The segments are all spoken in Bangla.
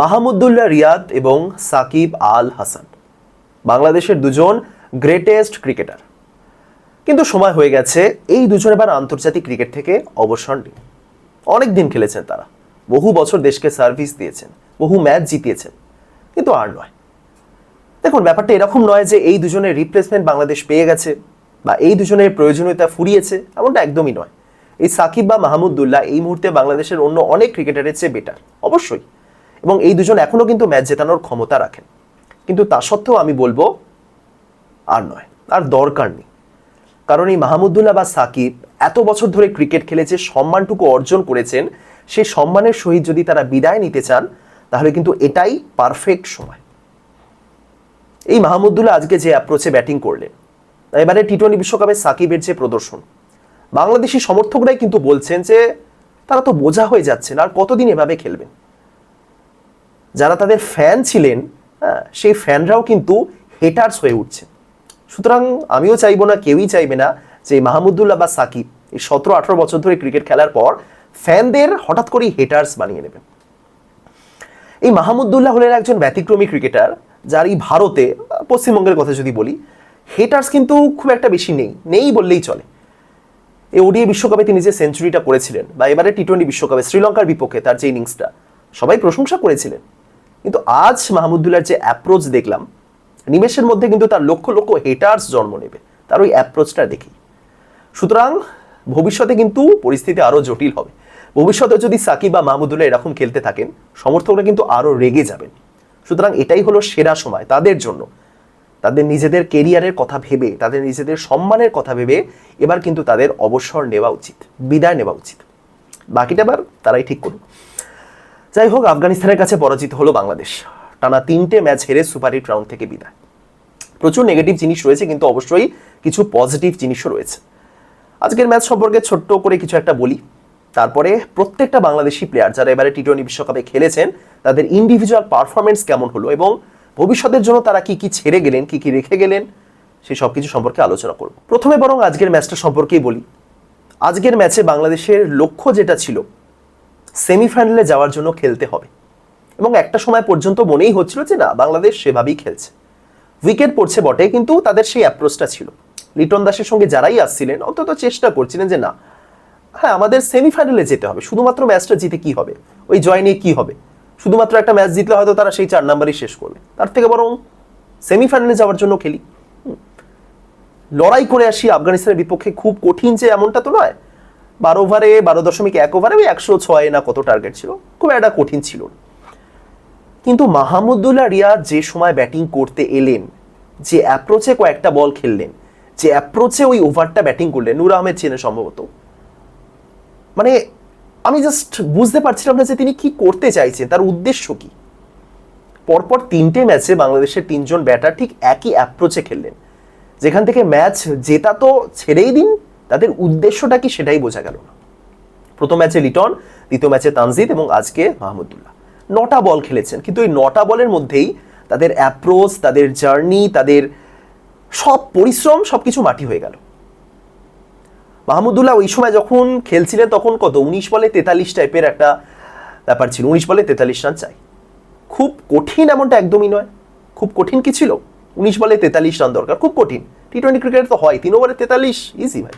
মাহমুদুল্লাহ রিয়াদ এবং সাকিব আল হাসান। বাংলাদেশের দুজন গ্রেটেস্ট ক্রিকেটার কিন্তু সময় হয়ে গেছে, এই দুজন এবার আন্তর্জাতিক ক্রিকেট থেকে অবসর নিন অনেক দিন খেলেছেন তারা। বহু বছর দেশকে সার্ভিস দিয়েছেন, বহু ম্যাচ জিতিয়েছেন, কিন্তু আর নয়। দেখুন, ব্যাপারটা এরকম নয় যে এই দুজনের রিপ্লেসমেন্ট বাংলাদেশ পেয়ে গেছে বা এই দুজনের প্রয়োজনীয়তা ফুরিয়েছে, এমনটা একদমই নয়। এই সাকিব বা মাহমুদুল্লাহ এই মুহূর্তে বাংলাদেশের অন্য অনেক ক্রিকেটারের চেয়ে বেটার অবশ্যই। এবং এই দুজন এখনও কিন্তু ম্যাচ জেতানোর ক্ষমতা রাখেন। কিন্তু তা সত্ত্বেও আমি বলব, আর নয়, আর দরকার নেই। কারণ এই মাহমুদুল্লাহ বা সাকিব এত বছর ধরে ক্রিকেট খেলে যে সম্মানটুকু অর্জন করেছেন, সেই সম্মানের সহিত যদি তারা বিদায় নিতে চান, তাহলে কিন্তু এটাই পারফেক্ট সময়। এই মাহমুদুল্লাহ আজকে যে অ্যাপ্রোচে ব্যাটিং করলেন, এবারে টি টোয়েন্টি বিশ্বকাপে সাকিবের যে প্রদর্শন, বাংলাদেশি সমর্থকরাই কিন্তু বলছেন যে, তারা তো বোঝা হয়ে যাচ্ছেন আর কতদিন এভাবে খেলবেন? যারা তাদের ফ্যান ছিলেন হ্যাঁ, সেই ফ্যানরাও কিন্তু হেটার্স হয়ে উঠছে। সুতরাং আমিও চাইব না কেউই চাইবে না যে মাহমুদুল্লাহ বা সাকিব এই সতেরো আঠারো বছর ধরে ক্রিকেট খেলার পর ফ্যানদের হঠাৎ করেই হেটার্স বানিয়ে নেবেন। এই মাহমুদুল্লাহ হলেন একজন ব্যতিক্রমী ক্রিকেটার যার এই ভারতে পশ্চিমবঙ্গের কথা যদি বলি হেটার্স কিন্তু খুব একটা বেশি নেই নেই বললেই চলে। এই ওডিআই বিশ্বকাপে তিনি যে সেঞ্চুরিটা করেছিলেন বা এবারে টি টোয়েন্টি বিশ্বকাপে শ্রীলঙ্কার বিপক্ষে তার যে ইনিংসটা সবাই প্রশংসা করেছিলেন। কিন্তু আজ মাহমুদুল্লাহর যে অ্যাপ্রোচ দেখলাম, নিমেষের মধ্যে কিন্তু তার লক্ষ লক্ষ হেটার্স জন্ম নেবে। তার ওই অ্যাপ্রোচটা দেখি। সুতরাং ভবিষ্যতে কিন্তু পরিস্থিতি আরও জটিল হবে। ভবিষ্যতে যদি সাকিব বা মাহমুদুল্লাহ এরকম খেলতে থাকেন, সমর্থকরা কিন্তু আরও রেগে যাবেন। সুতরাং এটাই হলো সেরা সময় তাদের জন্য। তাদের নিজেদের কেরিয়ারের কথা ভেবে, তাদের নিজেদের সম্মানের কথা ভেবে এবার কিন্তু তাদের অবসর নেওয়া উচিত, বিদায় নেওয়া উচিত। বাকিটা এবার তারাই ঠিক করুন যাই হোক, আফগানিস্তানের কাছে পরাজিত হলো বাংলাদেশ। টানা তিনটে ম্যাচ হেরে সুপার হিট রাউন্ড থেকে বিদায়। প্রচুর নেগেটিভ জিনিস রয়েছে, কিন্তু অবশ্যই কিছু পজিটিভ জিনিসও রয়েছে। আজকের ম্যাচ সম্পর্কে ছোট্ট করে কিছু একটা বলি। তারপরে প্রত্যেকটা বাংলাদেশি প্লেয়ার যারা এবারে টি টোয়েন্টি বিশ্বকাপে খেলেছেন, তাদের ইন্ডিভিজুয়াল পারফরমেন্স কেমন হলো এবং ভবিষ্যতের জন্য তারা কি কি ছেড়ে গেলেন, কি কি রেখে গেলেন সেই সব কিছু সম্পর্কে আলোচনা করব। প্রথমে বরং আজকের ম্যাচটা সম্পর্কেই বলি। আজকের ম্যাচে বাংলাদেশের লক্ষ্য যেটা ছিল সেমিফাইনালে যাওয়ার জন্য খেলতে হবে। এবং একটা সময় পর্যন্ত মনেই হচ্ছিল যে না, বাংলাদেশ সেভাবেই খেলছে। উইকেট পড়ছে বটে, কিন্তু তাদের সেই অ্যাপ্রোচটা ছিল। লিটন দাসের সঙ্গে যারাই আসছিলেন, অন্তত চেষ্টা করছিলেন যে না হ্যাঁ আমাদের সেমিফাইনালে যেতে হবে। শুধুমাত্র ম্যাচটা জিতে কি হবে? ওই জয় নিয়ে কি হবে? শুধুমাত্র একটা ম্যাচ জিতলে হয়তো তারা সেই চার নাম্বারই শেষ করবে। তার থেকে বরং সেমিফাইনালে যাওয়ার জন্য খেলি। লড়াই করে আসি আফগানিস্তানের বিপক্ষে খুব কঠিন যে এমনটা তো নয়। বারো ওভারে, বারো দশমিক এক ওভারে ওই একশো ছয় না কত টার্গেট ছিল? খুব একটা কঠিন ছিল কিন্তু মাহমুদুল্লাহ রিয়াদ যে সময় ব্যাটিং করতে এলেন, যে অ্যাপ্রোচে কয়েকটা বল খেললেন, যে অ্যাপ্রোচে ওই ওভারটা ব্যাটিং করলেন, নূর আহমেদ চেনে সম্ভবত। মানে আমি জাস্ট বুঝতে পারছিলাম না যে তিনি কি করতে চাইছেন, তার উদ্দেশ্য কি? পরপর তিনটে ম্যাচে বাংলাদেশের তিনজন ব্যাটার ঠিক একই অ্যাপ্রোচে খেললেন। যেখান থেকে ম্যাচ জেতা তো ছেড়েই দিন তাদের উদ্দেশ্যটা কি সেটাই বোঝা গেল না। প্রথম ম্যাচে লিটন, দ্বিতীয় ম্যাচে তানজিদ এবং আজকে মাহমুদুল্লাহ নটা বল খেলেছেন, কিন্তু এই নটা বলের মধ্যেই তাদের অ্যাপ্রোচ তাদের জার্নি তাদের সব পরিশ্রম সব কিছু মাটি হয়ে গেল। মাহমুদুল্লাহ ওই সময় যখন খেলছিলেন, তখন কত? উনিশ বলে তেতাল্লিশ টাইপের একটা ব্যাপার ছিল। উনিশ বলে তেতাল্লিশ রান চাই। খুব কঠিন এমনটা একদমই নয়। খুব কঠিন কি ছিল? উনিশ বলে তেতাল্লিশ রান দরকার। খুব কঠিন। টি টোয়েন্টি ক্রিকেট তো হয় তিন ওভারে তেতাল্লিশ ইজি ভাই।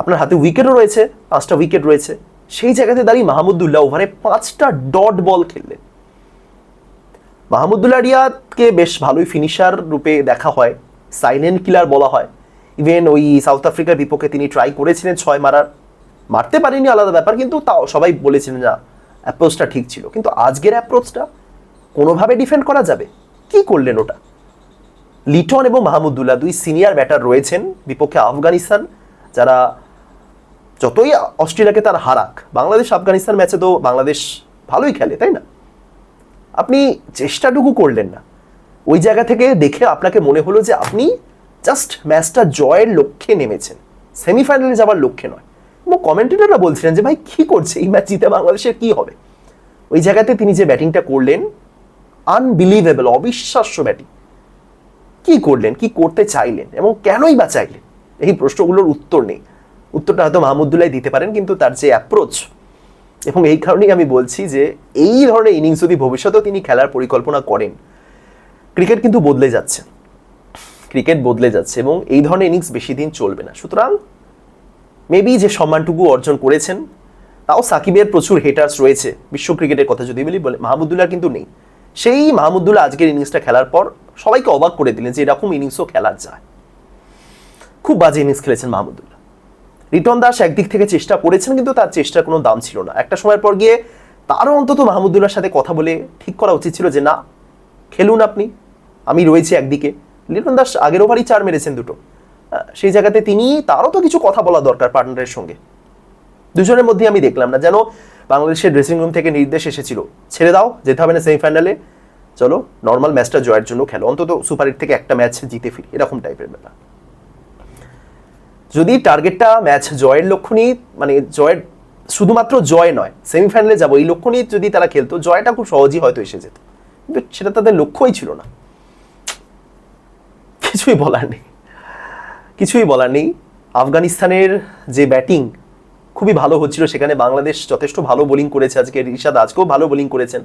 আপনার হাতে উইকেটও রয়েছে, পাঁচটা উইকেট রয়েছে। সেই জায়গাতে দাঁড়িয়ে মাহমুদুল্লাহ ওভারে পাঁচটা ডট বল খেললেন। মাহমুদুল্লাহ রিয়াদকে বেশ ভালোই ফিনিশার রূপে দেখা হয় সাইলেন্ট কিলার বলা হয়। ইভেন ওই সাউথ আফ্রিকার বিপক্ষে তিনি ট্রাই করেছিলেন ছয় মারার। মারতে পারেনি আলাদা ব্যাপার, কিন্তু তাও সবাই বলেছিলেন না অ্যাপ্রোচটা ঠিক ছিল। কিন্তু আজকের অ্যাপ্রোচটা কোনোভাবে ডিফেন্ড করা যাবে? কি করলেন ওটা? লিটন এবং মাহমুদুল্লাহ দুই সিনিয়র ব্যাটার রয়েছেন, বিপক্ষে আফগানিস্তান, যারা যতই অস্ট্রেলিয়াকে তার হারাক, বাংলাদেশ, আফগানিস্তান ম্যাচে তো বাংলাদেশ ভালোই খেলে, তাই না? আপনি চেষ্টাটুকু করলেন না। ওই জায়গা থেকে দেখে আপনাকে মনে হলো যে আপনি জাস্ট ম্যাচটা জয়ের লক্ষ্যে নেমেছেন। সেমিফাইনালে যাওয়ার লক্ষ্যে নয়। এবং কমেন্টেটাররা বলছিলেন যে, ভাই, কি করছে? এই ম্যাচ জিতে বাংলাদেশের কি হবে? ওই জায়গাতে তিনি যে ব্যাটিংটা করলেন আনবিলিভেবল অবিশ্বাস্য ব্যাটিং। কি করলেন? কি করতে চাইলেন? এবং কেনই বা চাইলেন? এই প্রশ্নগুলোর উত্তর নেই। উত্তরটা হয়তো মাহমুদুল্লাহ দিতে পারেন, কিন্তু তার যে অ্যাপ্রোচ এবং এই কারণেই আমি বলছি যে এই ধরনের ইনিংস যদি ভবিষ্যতেও তিনি খেলার পরিকল্পনা করেন ক্রিকেট কিন্তু বদলে যাচ্ছে। ক্রিকেট বদলে যাচ্ছে, এবং এই ধরনের ইনিংস বেশি দিন চলবে না। সুতরাং মেবি যে সম্মানটুকু অর্জন করেছেন, তাও সাকিবের প্রচুর হেটার্স রয়েছে। বিশ্ব ক্রিকেটের কথা যদি বলি, বলে মাহমুদুল্লাহ কিন্তু নেই। সেই মাহমুদুল্লাহ আজকের ইনিংসটা খেলার পর সবাইকে অবাক করে দিলেন যে এরকম ইনিংসও খেলা যায়। খুব বাজে ইনিংস খেলেছেন মাহমুদুল্লাহ। রিটন দাস একদিক থেকে চেষ্টা করেছেন, কিন্তু তার চেষ্টার কোনো দাম ছিল না। একটা সময়ের পর গিয়ে তারও অন্তত মাহমুদুল্লাহর সাথে কথা বলে ঠিক করা উচিত ছিল যে, না, খেলুন আপনি, আমি রয়েছি একদিকে। লিটন দাস আগের ওভারই চার মেরেছেন দুটো। সেই জায়গাতে তিনি, তারও তো কিছু কথা বলা দরকার পার্টনারের সঙ্গে। দুজনের মধ্যে আমি দেখলাম না যেন বাংলাদেশের ড্রেসিং রুম থেকে নির্দেশ এসেছিল। ছেড়ে দাও, যেতে হবে না সেমিফাইনালে চলো নর্মাল ম্যাচটা জয়ের জন্য খেলো। অন্তত সুপার থেকে একটা ম্যাচ জিতে ফিরি, এরকম টাইপের ব্যাপার। যদি টার্গেটটা ম্যাচ জয়ের লক্ষ্য নিয়ে মানে জয়ের শুধুমাত্র জয় নয় সেমিফাইনালে যাব, এই লক্ষ্য নিয়ে যদি তারা খেলতো, জয়টা খুব সহজেই হয়তো এসে যেত। কিন্তু সেটা তাদের লক্ষ্যই ছিল না। কিছুই বলার নেই। কিছুই বলার নেই। আফগানিস্তানের যে ব্যাটিং খুবই ভালো হচ্ছিল সেখানে বাংলাদেশ যথেষ্ট ভালো বোলিং করেছে। আজকে রিশাদ আজকেও ভালো বোলিং করেছেন।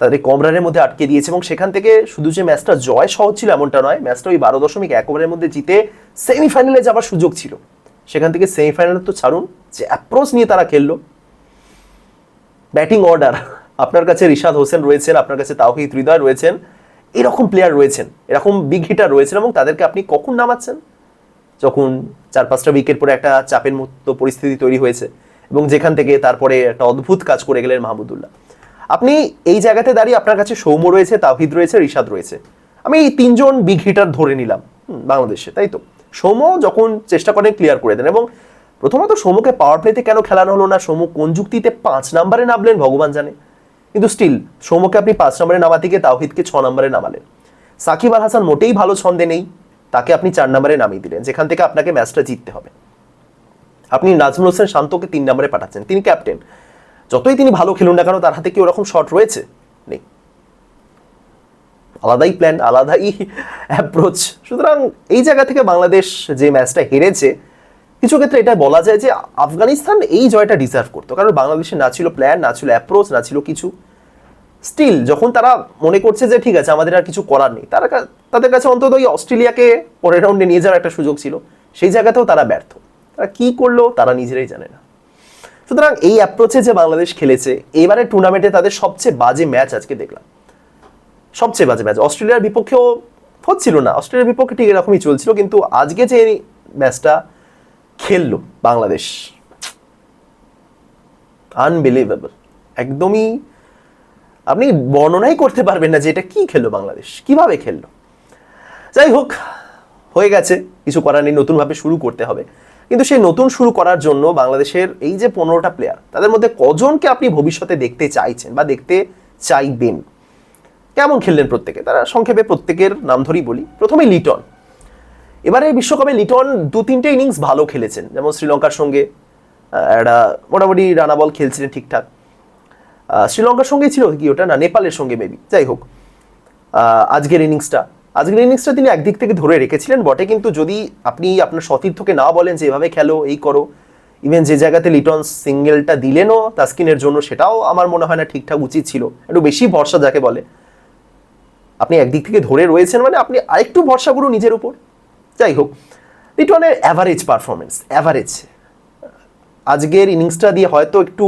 তাদের কম রানের মধ্যে আটকে দিয়েছে এবং সেখান থেকে শুধু যে ম্যাচটা জয় সহজ ছিল এমনটা নয়, ম্যাচটা ওই বারো দশমিক এক ওভারের মধ্যে জিতে সেমিফাইনালে যাওয়ার সুযোগ ছিল। সেখান থেকে সেমিফাইনালে তো ছাড়ুন, যে অ্যাপ্রোচ নিয়ে তারা খেললো। ব্যাটিং অর্ডার আপনার কাছে রিশাদ হোসেন রয়েছেন, আপনার কাছে তাওহিদ হৃদয় রয়েছেন, এরকম প্লেয়ার রয়েছেন, এরকম বিগ হিটার রয়েছেন এবং তাদেরকে আপনি কখন নামাচ্ছেন? যখন চার পাঁচটা উইকেট পরে একটা চাপের মতো পরিস্থিতি তৈরি হয়েছে এবং যেখান থেকে তারপরে একটা অদ্ভুত কাজ করে গেলেন মাহমুদুল্লাহ আপনি এই জায়গাতে দাঁড়িয়ে আপনার কাছে সৌম্য রয়েছে, তাওহিদ রয়েছে, রিশাদ রয়েছে। আমি এই তিনজন বিগ হিটার ধরে নিলাম বাংলাদেশে, তাই তো? সৌম্য যখন চেষ্টা করেন ক্লিয়ার করে দেন এবং প্রথমত সৌম্যকে পাওয়ার প্লেতে কেন খেলানো হলো না, সৌম্য কোন যুক্তিতে পাঁচ নাম্বারে নামলেন, ভগবান জানে। কিন্তু স্টিল সৌম্যকে আপনি পাঁচ নম্বরে নামাতে গিয়ে তাওহিদকে ছ নম্বরে নামালেন। সাকিব আল হাসান মোটেই ভালো ছন্দে নেই, তাকে আপনি চার নম্বরে নামিয়ে দিলেন, যেখান থেকে আপনাকে ম্যাচটা জিততে হবে। আপনি নাজমুল হোসেন শান্তকে তিন নম্বরে পাঠাচ্ছেন, তিনি ক্যাপ্টেন যতই তিনি ভালো খেলুন না কেন, তার হাতে কি ওরকম শট রয়েছে? নেই। আলাদাই প্ল্যান আলাদাই অ্যাপ্রোচ সুতরাং এই জায়গা থেকে বাংলাদেশ যে ম্যাচটা হেরেছে, কিছু ক্ষেত্রে এটা বলা যায় যে আফগানিস্তান এই জয়টা ডিজার্ভ করতো। কারণ বাংলাদেশে না ছিল প্ল্যান না ছিল অ্যাপ্রোচ না ছিল কিছু। স্টিল যখন তারা মনে করছে যে ঠিক আছে, আমাদের আর কিছু করার নেই, তারা তাদের কাছে অন্তত ওই অস্ট্রেলিয়াকে পরের রাউন্ডে নিয়ে যাওয়ার একটা সুযোগ ছিল। সেই জায়গাতেও তারা ব্যর্থ। তারা কি করল, তারা নিজেরাই জানে না। সুতরাং এই অ্যাপ্রোচে যে বাংলাদেশ খেলেছে এবারে টুর্নামেন্টে তাদের সবচেয়ে বাজে ম্যাচ আজকে দেখলাম। সবচেয়ে বাজে ম্যাচ অস্ট্রেলিয়ার বিপক্ষেও হচ্ছিল না। অস্ট্রেলিয়ার বিপক্ষে ঠিক এরকমই চলছিল, কিন্তু আজকে যে ম্যাচটা খেললো বাংলাদেশ আনবিলিভেবল একদমই আপনি বর্ণনাই করতে পারবেন না যে এটা কি খেললো বাংলাদেশ, কীভাবে খেললো। যাই হোক, হয়ে গেছে। কিছু করার নেই, নতুনভাবে শুরু করতে হবে। কিন্তু সেই নতুন শুরু করার জন্য বাংলাদেশের এই যে পনেরোটা প্লেয়ার তাদের মধ্যে কজনকে আপনি ভবিষ্যতে দেখতে চাইছেন বা দেখতে চাইবেন? কেমন খেললেন প্রত্যেকে? তারা সংক্ষেপে প্রত্যেকের নাম ধরেই বলি। প্রথমে লিটন। এবারে বিশ্বকাপে লিটন দু তিনটে ইনিংস ভালো খেলেছেন। যেমন শ্রীলঙ্কার সঙ্গে একটা মোটামুটি রানা বল খেলছিলেন ঠিকঠাক। শ্রীলঙ্কার সঙ্গেই ছিল কি ওটা না, নেপালের সঙ্গে মেবি যাই হোক আজকের ইনিংসটা আজকের ইনিংসটা তিনি একদিক থেকে ধরে রেখেছিলেন বটে, কিন্তু যদি আপনি আপনার সতীর্থকে না বলেন যে এভাবে খেলো, এই করো ইভেন যে জায়গাতে লিটন সিঙ্গেলটা দিলেনও তাস্কিনের জন্য, সেটাও আমার মনে হয় না ঠিকঠাক উচিত ছিল। একটু বেশি ভরসা যাকে বলে। আপনি একদিক থেকে ধরে রয়েছেন মানে আপনি আরেকটু ভরসা করুন নিজের উপর। যাই হোক, লিটনের অ্যাভারেজ পারফরমেন্স অ্যাভারেজ আজকের ইনিংসটা দিয়ে হয়তো একটু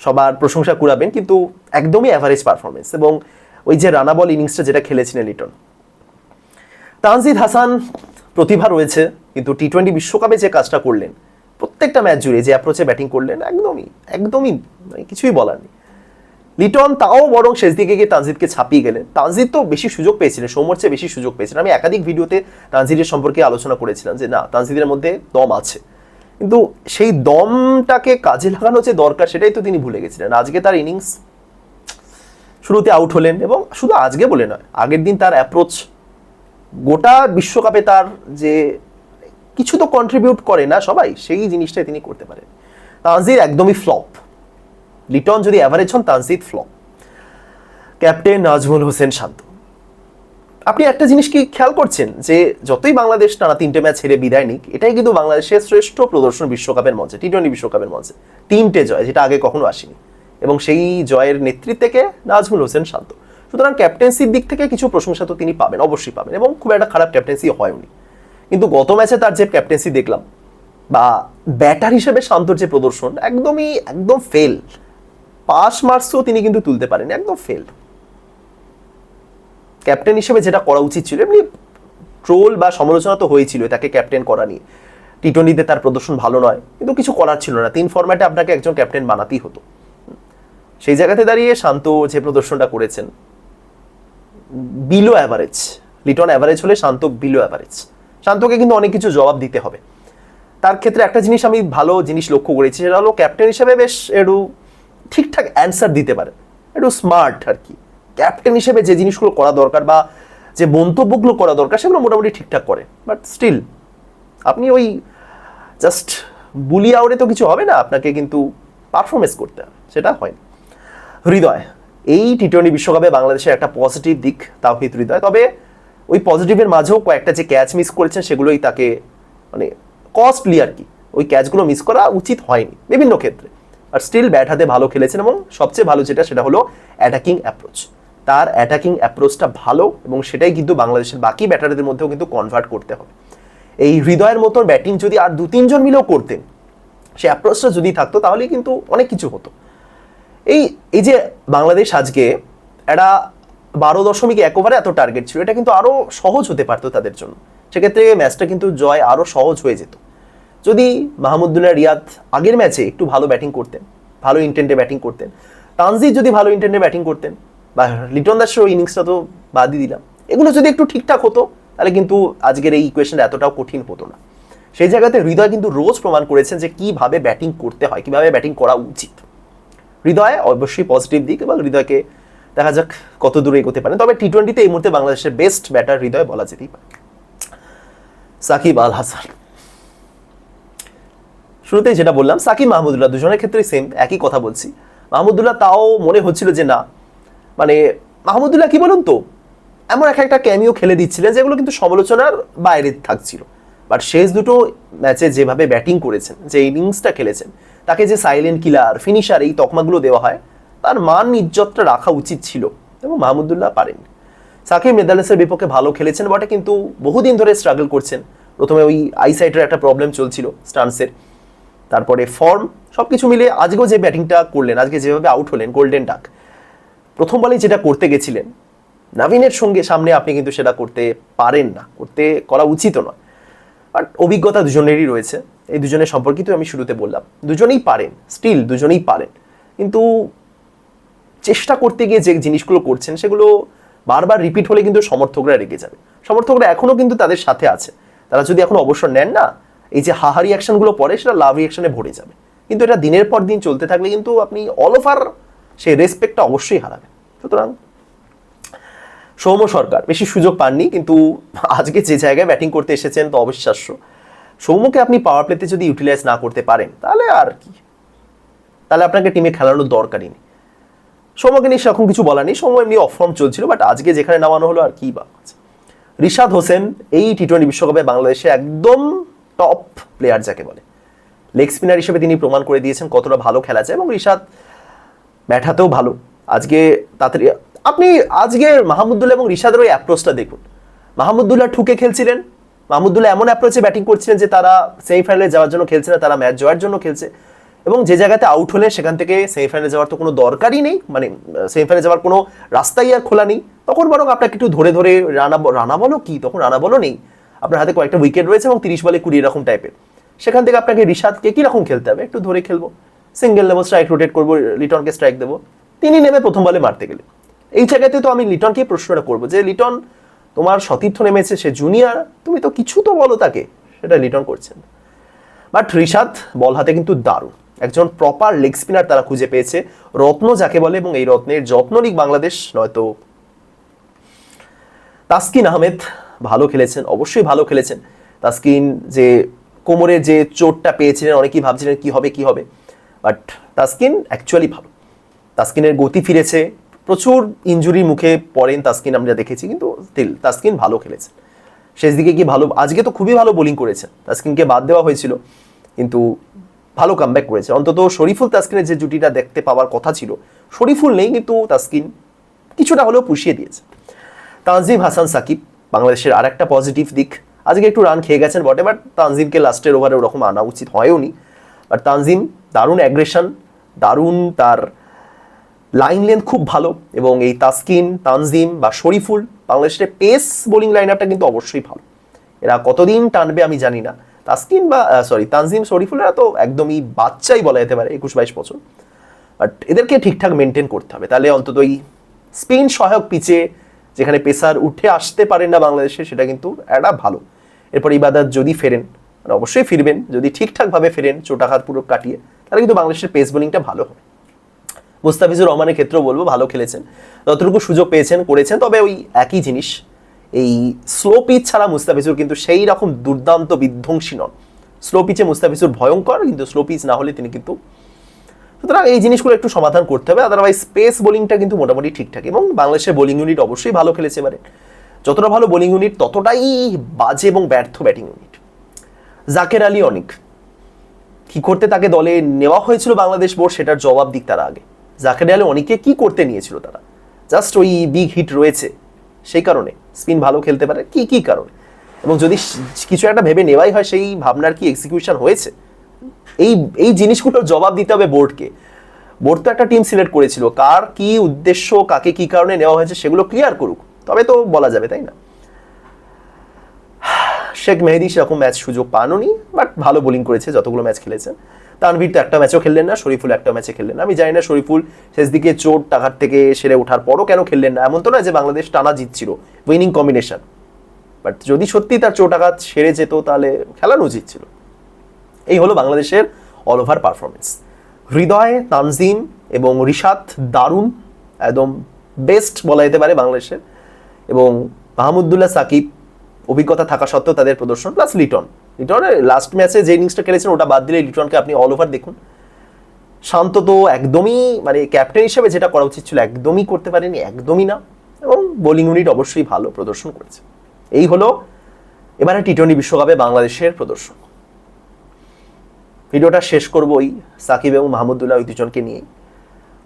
সবার প্রশংসা কুড়াবেন, কিন্তু একদমই অ্যাভারেজ পারফরমেন্স এবং ওই যে রানা বল ইনিংসটা যেটা খেলেছিলেন লিটন তানজিদ হাসান প্রতিভা রয়েছে, কিন্তু টি টোয়েন্টি বিশ্বকাপে যে কাজটা করলেন, প্রত্যেকটা ম্যাচ জুড়ে যে অ্যাপ্রোচে ব্যাটিং করলেন, একদমই একদমই মানে কিছুই বলার নেই। লিটন তাও বরং শেষ দিকে গিয়ে তানজিদকে ছাপিয়ে গেলেন। তানজিদ তো বেশি সুযোগ পেয়েছিলেন, সৌম্যর চেয়ে বেশি সুযোগ পেয়েছিলেন। আমি একাধিক ভিডিওতে তানজিদের সম্পর্কে আলোচনা করেছিলাম যে, না, তানজিদের মধ্যে দম আছে। কিন্তু সেই দমটাকে কাজে লাগানো যে দরকার, সেটাই তো তিনি ভুলে গেছিলেন। আজকে তার ইনিংস শুরুতে আউট হলেন এবং শুধু আজকে বলে নয়, আগের দিন তার অ্যাপ্রোচ গোটা বিশ্বকাপে তার যে কিছু তো কন্ট্রিবিউট করে না সবাই, সেই জিনিসটাই তিনি করতে পারেন। তানজির একদমই ফ্লপ লিটন যদি অ্যাভারেজ হন তানজিদ ফ্লপ ক্যাপ্টেন নাজমুল হোসেন শান্ত। আপনি একটা জিনিস কি খেয়াল করছেন? যে যতই বাংলাদেশ টানা তিনটে ম্যাচ হেরে বিদায় নিক, এটাই কিন্তু বাংলাদেশের শ্রেষ্ঠ প্রদর্শন বিশ্বকাপের মঞ্চে টি টোয়েন্টি বিশ্বকাপের মঞ্চে। তিনটে জয়, যেটা আগে কখনো আসেনি। এবং সেই জয়ের নেতৃত্বে নাজমুল হোসেন শান্ত। সুতরাং ক্যাপ্টেন্সির দিক থেকে কিছু প্রশংসা তো তিনি পাবেন, অবশ্যই পাবেন এবং খুব একটা খারাপ ক্যাপ্টেন্সি হয়নি। কিন্তু গত ম্যাচে তার যে ক্যাপ্টেন্সি দেখলাম বা ব্যাটার হিসেবে শান্তর যে প্রদর্শন একদমই, একদম ফেল পাস মার্কসও তিনি কিন্তু তুলতে পারেন একদম ফেল ক্যাপ্টেন হিসেবে যেটা করা উচিত ছিল, এমনি ট্রোল বা সমালোচনা তো হয়েছিল তাকে ক্যাপ্টেন করা নিয়ে। টি টোয়েন্টিতে তার প্রদর্শন ভালো নয়, কিন্তু কিছু করার ছিল না। তিন ফরম্যাটে আপনাকে একজন ক্যাপ্টেন বানাতেই হতো। সেই জায়গাতে দাঁড়িয়ে শান্ত যে প্রদর্শনটা করেছেন বিলো অ্যাভারেজ লিটন অ্যাভারেজ হলে শান্ত বিলো অ্যাভারেজ শান্তকে কিন্তু অনেক কিছু জবাব দিতে হবে। তার ক্ষেত্রে একটা জিনিস আমি ভালো জিনিস লক্ষ্য করেছি, সেটা হলো ক্যাপ্টেন হিসেবে বেশ একটু ঠিকঠাক অ্যান্সার দিতে পারে। একটু স্মার্ট আর কি। ক্যাপ্টেন হিসেবে যে জিনিসগুলো করা দরকার বা যে মন্তব্যগুলো করা দরকার, সেগুলো মোটামুটি ঠিকঠাক করে। বাট স্টিল আপনি ওই জাস্ট বুলি আউড়ে তো কিছু হবে না, আপনাকে কিন্তু পারফরমেন্স করতে হবে। সেটা হয়। হৃদয় এই টি টোয়েন্টি বিশ্বকাপে বাংলাদেশের একটা পজিটিভ দিক তাওহিদ হৃদয়। তবে ওই পজিটিভের মাঝেও কয়েকটা যে ক্যাচ মিস করেছেন, সেগুলোই তাকে মানে কস্টলি আর কি। ওই ক্যাচগুলো মিস করা উচিত হয়নি বিভিন্ন ক্ষেত্রে। আর স্টিল ব্যাট হাতে ভালো খেলেছেন এবং সবচেয়ে ভালো যেটা, সেটা হলো অ্যাটাকিং অ্যাপ্রোচ তার অ্যাটাকিং অ্যাপ্রোচটা ভালো এবং সেটাই কিন্তু বাংলাদেশের বাকি ব্যাটারদের মধ্যেও কিন্তু কনভার্ট করতে হবে। এই হৃদয়ের মতো ব্যাটিং যদি আর দু তিনজন মিলেও করতেন, সে অ্যাপ্রোচটা যদি থাকতো তাহলে কিন্তু অনেক কিছু হতো। এই এই যে বাংলাদেশ আজকে একটা বারো দশমিক এক ওভারে এত টার্গেট ছিল, এটা কিন্তু আরও সহজ হতে পারতো তাদের জন্য। সেক্ষেত্রে ম্যাচটা কিন্তু জয় আরও সহজ হয়ে যেত। যদি মাহমুদুল্লাহ রিয়াদ আগের ম্যাচে একটু ভালো ব্যাটিং করতেন, ভালো ইন্টেন্টে ব্যাটিং করতেন, তানজিদ যদি ভালো ইন্টেন্টে ব্যাটিং করতেন, বা লিটন দাসের ইনিংসটা তো বাদই দিলাম, এগুলো যদি একটু ঠিকঠাক হতো, তাহলে কিন্তু আজকের এই ইকুয়েশনটা এতটাও কঠিন হতো না। সেই জায়গাতে হৃদয় কিন্তু রোজ প্রমাণ করেছেন যে কীভাবে ব্যাটিং করতে হয়, কীভাবে ব্যাটিং করা উচিত। হৃদয় অবশ্যই পজিটিভ দিক এবং হৃদয়কে দেখা যাক কত দূরে এগোতে পারেন তবে টি টোয়েন্টিতে এই মুহূর্তে বাংলাদেশের বেস্ট ব্যাটার হৃদয় বলা যেতেই পারে। সাকিব আল হাসান। শুরুতেই যেটা বললাম, সাকিব মাহমুদুল্লাহ দুজনের ক্ষেত্রেই সেম একই কথা বলছি। মাহমুদুল্লাহ তাও মনে হচ্ছিল যে না মানে মাহমুদুল্লাহ কি বলুন তো, এমন এক একটা ক্যামিও খেলে দিচ্ছিলেন যেগুলো কিন্তু সমালোচনার বাইরে থাকছিল। বাট শেষ দুটো ম্যাচে যেভাবে ব্যাটিং করেছেন, যে ইনিংসটা খেলেছেন তাকে যে সাইলেন্ট কিলার ফিনিশার এই তকমাগুলো দেওয়া হয়, তার মান ইজ্জতটা রাখা উচিত ছিল এবং মাহমুদুল্লাহ পারেন। সাকিব নেদারল্যান্ডসের বিপক্ষে ভালো খেলেছেন বটে, কিন্তু বহুদিন ধরে স্ট্রাগল করছেন। প্রথমে ওই আইসাইটের একটা প্রবলেম চলছিল স্টান্সের। তারপরে ফর্ম সব কিছু মিলে আজকেও যে ব্যাটিংটা করলেন, আজকে যেভাবে আউট হলেন গোল্ডেন ডাক প্রথম বলেই যেটা করতে গেছিলেন, নাভিনের সঙ্গে সামনে আপনি কিন্তু সেটা করতে পারেন না, করতে করা উচিত নয়। বাট অভিজ্ঞতা দুজনেরই রয়েছে। এই দুজনের সম্পর্কিত আমি শুরুতে বললাম। দুজনেই পারেন স্টিল দুজনেই পারেন। কিন্তু চেষ্টা করতে গিয়ে যে জিনিসগুলো করছেন, সেগুলো বারবার রিপিট হলে কিন্তু সমর্থকরা রেগে যাবে। সমর্থকরা এখনও কিন্তু তাদের সাথে আছে। তারা যদি এখন অবসর নেন না, এই যে হাহা রিয়াকশনগুলো পরে, সেটা লাভ রিয়াকশনে ভরে যাবে। কিন্তু এটা দিনের পর দিন চলতে থাকলে কিন্তু আপনি অল ওভার সেই রেসপেক্টটা অবশ্যই হারাবেন। সুতরাং সৌম্য সরকার। বেশি সুযোগ পাননি, কিন্তু আজকে যে জায়গায় ব্যাটিং করতে এসেছেন তো অবিশ্বাস্য। সৌম্যকে আপনি পাওয়ার প্লেতে যদি ইউটিলাইজ না করতে পারেন, তাহলে আর কি? তাহলে আপনাকে টিমে খেলানোর দরকারই নেই। সৌম্যকে নিয়ে সেরকম কিছু বলা নেই, সৌম্য এমনি অফ ফর্ম চলছিল বাট আজকে যেখানে নামানো হলো আর কি বা রিশাদ হোসেন এই টি টোয়েন্টি বিশ্বকাপে বাংলাদেশে একদম টপ প্লেয়ার যাকে বলে। লেগ স্পিনার হিসেবে তিনি প্রমাণ করে দিয়েছেন কতটা ভালো খেলা যায় এবং রিশাদ ব্যাট হাতেও ভালো। আজকে তাড়াতাড়ি আপনি আজকে মাহমুদুল্লাহ এবং রিশাদের ওই অ্যাপ্রোচটা দেখুন। মাহমুদুল্লাহ ঠুকে খেলছিলেন। মাহমুদুল্লাহ এমন অ্যাপ্রোচে ব্যাটিং করছিলেন যে তারা সেমিফাইনালে যাওয়ার জন্য খেলছে না, তারা ম্যাচ জয়ের জন্য খেলছে। এবং যে জায়গাতে আউট হলে সেখান থেকে সেমিফাইনালে যাওয়ার তো কোনো দরকারই নেই। মানে সেমিফাইনালে যাওয়ার কোনো রাস্তাই আর খোলা নেই। তখন বরং আপনাকে একটু ধরে ধরে রানা রানা বলো কি? তখন রানা বলো নেই। আপনার হাতে কয়েকটা উইকেট রয়েছে এবং তিরিশ বলে কুড়ি এরকম টাইপের সেখান থেকে আপনাকে রিশাদকে কীরকম খেলতে হবে? একটু ধরে খেলব। সিঙ্গেল নেব স্ট্রাইক রোটেট করব লিটনকে স্ট্রাইক দেবো। তিনি নেমে প্রথম বলে মারতে গেলে। এই জায়গাতে তো আমি লিটনকে প্রশ্নটা করব যে, লিটন, তোমার সতীর্থ নেমেছে, সে জুনিয়র তুমি তো কিছু তো বলো তাকে, সেটা লিটন করছেন। বাট রিশাদ, বল হাতে কিন্তু দারুণ। একজন প্রপার লেগ স্পিনার তারা খুঁজে পেয়েছে, রত্ন যাকে বলে, এবং এই রত্নের যত্ন লিগ বাংলাদেশ, নয়তো তাসকিন আহমেদ ভালো খেলেছেন, অবশ্যই ভালো খেলেছেন। তাসকিন যে কোমরে যে চোটটা পেয়েছিলেন, অনেকেই ভাবছিলেন কি হবে কি হবে। বাট তাসকিন অ্যাকচুয়ালি ভালো। তাসকিনের গতি ফিরেছে প্রচুর ইঞ্জুরির মুখে পড়েন তাস্কিন, আমরা দেখেছি, কিন্তু স্টিল তাস্কিন ভালো খেলেছেন শেষ দিকে কি ভালো, আজকে তো খুবই ভালো বোলিং করেছেন তাস্কিনকে বাদ দেওয়া হয়েছিল, কিন্তু ভালো কামব্যাক করেছে। অন্তত শরীফুল তাস্কিনের যে জুটিটা দেখতে পাওয়ার কথা ছিল, শরীফুল নেই, কিন্তু তাস্কিন কিছুটা হলেও পুষিয়ে দিয়েছে। তানজিম হাসান সাকিব, বাংলাদেশের আর একটা পজিটিভ দিক। আজকে একটু রান খেয়ে গেছেন বটে বাট তানজিমকে লাস্টের ওভারে ওরকম আনা উচিত হয়ওনি। বাট তানজিম দারুণ অ্যাগ্রেশন দারুণ তার লাইন লেন্থ খুব ভালো এবং এই তাসকিন, তানজিম বা শরীফুল বাংলাদেশের পেস বোলিং লাইন আপটা কিন্তু অবশ্যই ভালো। এরা কতদিন টানবে আমি জানি না। তাসকিন বা সরি তানজিম, শরীফুল এরা তো একদমই বাচ্চাই বলা যেতে পারে, একুশ বাইশ বছর। বাট এদেরকে ঠিকঠাক মেনটেন করতে হবে। তাহলে অন্তত এই স্পিন সহায়ক পিচে যেখানে পেসার উঠে আসতে পারেন না বাংলাদেশে, সেটা কিন্তু একটা ভালো। এরপর ইবাদত যদি ফেরেন মানে অবশ্যই ফিরবেন, যদি ঠিকঠাকভাবে ফেরেন চোটাঘাত পুরো কাটিয়ে, তাহলে কিন্তু বাংলাদেশের পেস বোলিংটা ভালো হবে। মুস্তাফিজুর রহমানের ক্ষেত্রেও বলব, ভালো খেলেছেন। যতটুকু সুযোগ পেয়েছেন, করেছেন। তবে ওই একই জিনিস, এই স্লো পিচ ছাড়া মুস্তাফিজুর কিন্তু সেই রকম দুর্দান্ত বিধ্বংসী নন। স্লো পিচে মুস্তাফিজুর ভয়ঙ্কর, কিন্তু স্লো পিচ না হলে তিনি কিন্তু সুতরাং এই জিনিসগুলো একটু সমাধান করতে হবে। আদারওয়াইজ স্পেস বোলিংটা কিন্তু মোটামুটি ঠিকঠাক এবং বাংলাদেশের বোলিং ইউনিট অবশ্যই ভালো খেলেছে এবারে। যতটা ভালো বোলিং ইউনিট ততটাই বাজে এবং ব্যর্থ ব্যাটিং ইউনিট জাকের আলী অনেক, কি করতে তাকে দলে নেওয়া হয়েছিল বাংলাদেশ বোর্ড, সেটার জবাব দিক তারা আগে। জাকের অনেকে কি করতে নিয়েছিল তারা? জাস্ট ওই বিগ হিট রয়েছে। সেই কারণে স্পিন ভালো খেলতে পারে। কি কি কারণে? এবং যদি কিছু একটা ভেবে নেওয়াই হয়, সেই ভাবনার কি এক্সিকিউশন হয়েছে? এই এই জিনিসগুলোর জবাব দিতে হবে বোর্ডকে। বোর্ড তো একটা টিম সিলেক্ট করেছিল। কার কি উদ্দেশ্য, কাকে কি কারণে নেওয়া হয়েছে, সেগুলো ক্লিয়ার করুক। তবে তো বলা যাবে, তাই না? শেখ মেহেদি সেরকম ম্যাচ সুযোগ পাননি বাট ভালো বোলিং করেছে, যতগুলো ম্যাচ খেলেছেন তানভীর তো একটা ম্যাচও খেললেন না, শরীফুল একটা ম্যাচে খেললেন আমি জানি না শরীফুল শেষ দিকে চোট টাকার থেকে সেরে ওঠার পরও কেন খেললেন না, এমন তো নয় যে বাংলাদেশ টানা জিতছিল উইনিং কম্বিনেশন বাট যদি সত্যি তার চোট আঘাত সেরে যেত, তাহলে খেলানো উচিত ছিল এই হলো বাংলাদেশের all over performance Hridoy, Tanzim এবং রিশাদ দারুণ, একদম বেস্ট বলা যেতে পারে বাংলাদেশের। এবং মাহমুদুল্লাহ সাকিব অভিজ্ঞতা থাকা সত্ত্বেও তাদের প্রদর্শন প্লাস লিটন লিটনের লাস্ট ম্যাচে যে ইনিংসটা খেলেছেন ওটা বাদ দিলে লিটনকে আপনি অল ওভার দেখুন। শান্ত তো একদমই মানে ক্যাপ্টেন হিসেবে যেটা করা উচিত ছিল, একদমই করতে পারেনি, একদমই না। এবং বোলিং ইউনিট অবশ্যই ভালো প্রদর্শন করেছে। এই হলো এবারে টি টোয়েন্টি বিশ্বকাপে বাংলাদেশের প্রদর্শন। ভিডিওটা শেষ করব ওই সাকিব এবং মাহমুদুল্লাহ ওই দুজনকে নিয়ে।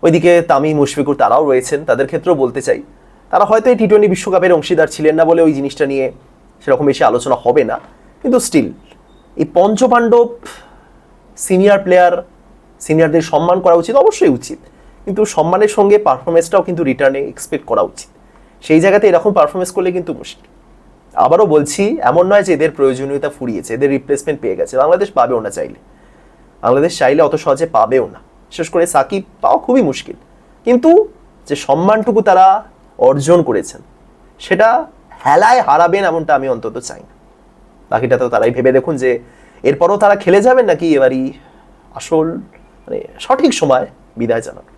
ওইদিকে তামিম, মুশফিকুর তারাও রয়েছেন। তাদের ক্ষেত্রেও বলতে চাই, তারা হয়তো এই টি টোয়েন্টি বিশ্বকাপের অংশীদার ছিলেন না বলে ওই জিনিসটা নিয়ে সেরকম বেশি আলোচনা হবে না। কিন্তু স্টিল এই পঞ্চপাণ্ডব সিনিয়র প্লেয়ার সিনিয়রদের সম্মান করা উচিত অবশ্যই উচিত। কিন্তু সম্মানের সঙ্গে পারফরমেন্সটাও কিন্তু রিটার্নে এক্সপেক্ট করা উচিত। সেই জায়গাতে এরকম পারফরমেন্স করলে কিন্তু মুশকিল। আবারও বলছি, এমন নয় যে এদের প্রয়োজনীয়তা ফুরিয়েছে, এদের রিপ্লেসমেন্ট পেয়ে গেছে। বাংলাদেশ পাবেও না চাইলে। বাংলাদেশ চাইলে অত সহজে পাবেও না। বিশেষ করে সাকিব পাওয়া খুবই মুশকিল। কিন্তু যে সম্মানটুকু তারা অর্জন করেছেন, সেটা হেলায় হারাবেন এমনটা আমি অন্তত চাই না। বাকিটা তো তারাই ভেবে দেখুন যে এরপরও তারা খেলে যাবেন নাকি এবারই আসল মানে সঠিক সময় বিদায় জানানো।